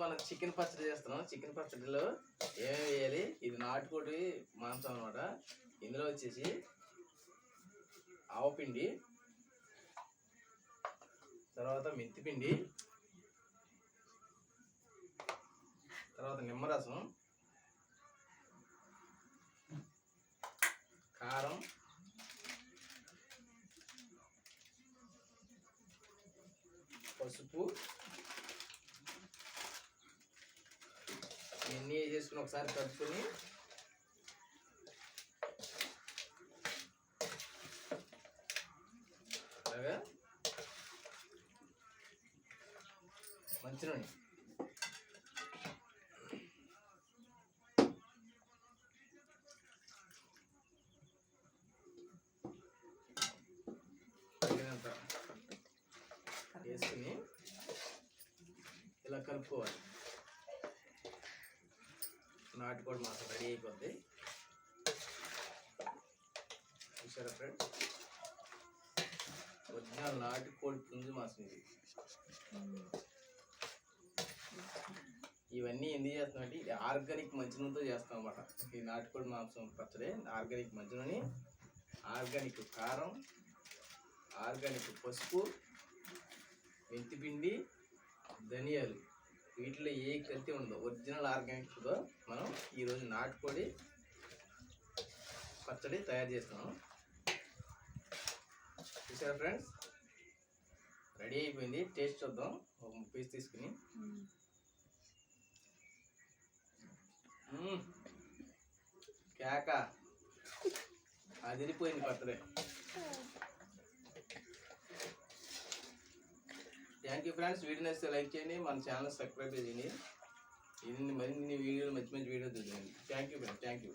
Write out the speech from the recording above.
మనం చికెన్ పచ్చడి చేస్తున్నాం. చికెన్ పచ్చడిలో ఏమేమి వేయాలి? ఇది నాటుకోడి మాంసం అనమాట ఇందులో వచ్చేసి ఆవపిండి తర్వాత మెంతిపిండి తర్వాత నిమ్మరసం కారం పసుపు ఇవన్నీ చేసుకుని ఒకసారి కలుపుకొని అలాగా మంచి వేసుకుని ఇలా కలుపుకోవాలి. నాటుకోడి మాసం రెడీ అయిపోద్ది. చూసారా ఫ్రెండ్స్? ఒరిజినల్ నాటుకోడి పుంజు మాసం ఇది. ఇవన్నీ ఎందుకు చేస్తామంటే ఇది ఆర్గానిక్ మంచినూనెతో చేస్తాం అన్నమాట. ఈ నాటుకోడి మాంసం పచ్చడి ఆర్గానిక్ మంచినూనె ఆర్గానిక్ కారం ఆర్గానిక్ పసుపు మెంతిపిండి ధనియాలు. వీటిలో ఏ కల్తీ ఉండదు. ఒరిజినల్ ఆర్గానిక్తో మనం ఈరోజు నాటుకోడి పచ్చడి తయారు చేస్తున్నాం. చూసారా ఫ్రెండ్స్? రెడీ అయిపోయింది. టేస్ట్ చూద్దాం. ఒక పీస్ తీసుకుని. కేక. అదిరిపోయింది పచ్చడి. థ్యాంక్ యూ ఫ్రెండ్స్ వీడియో నచ్చితే లైక్ చేయండి. మన ఛానల్ సబ్స్క్రైబ్ చేయండి. ఇది మరిన్ని వీడియోలు మంచి మంచి వీడియోలు చూడండి. Thank you friends thank you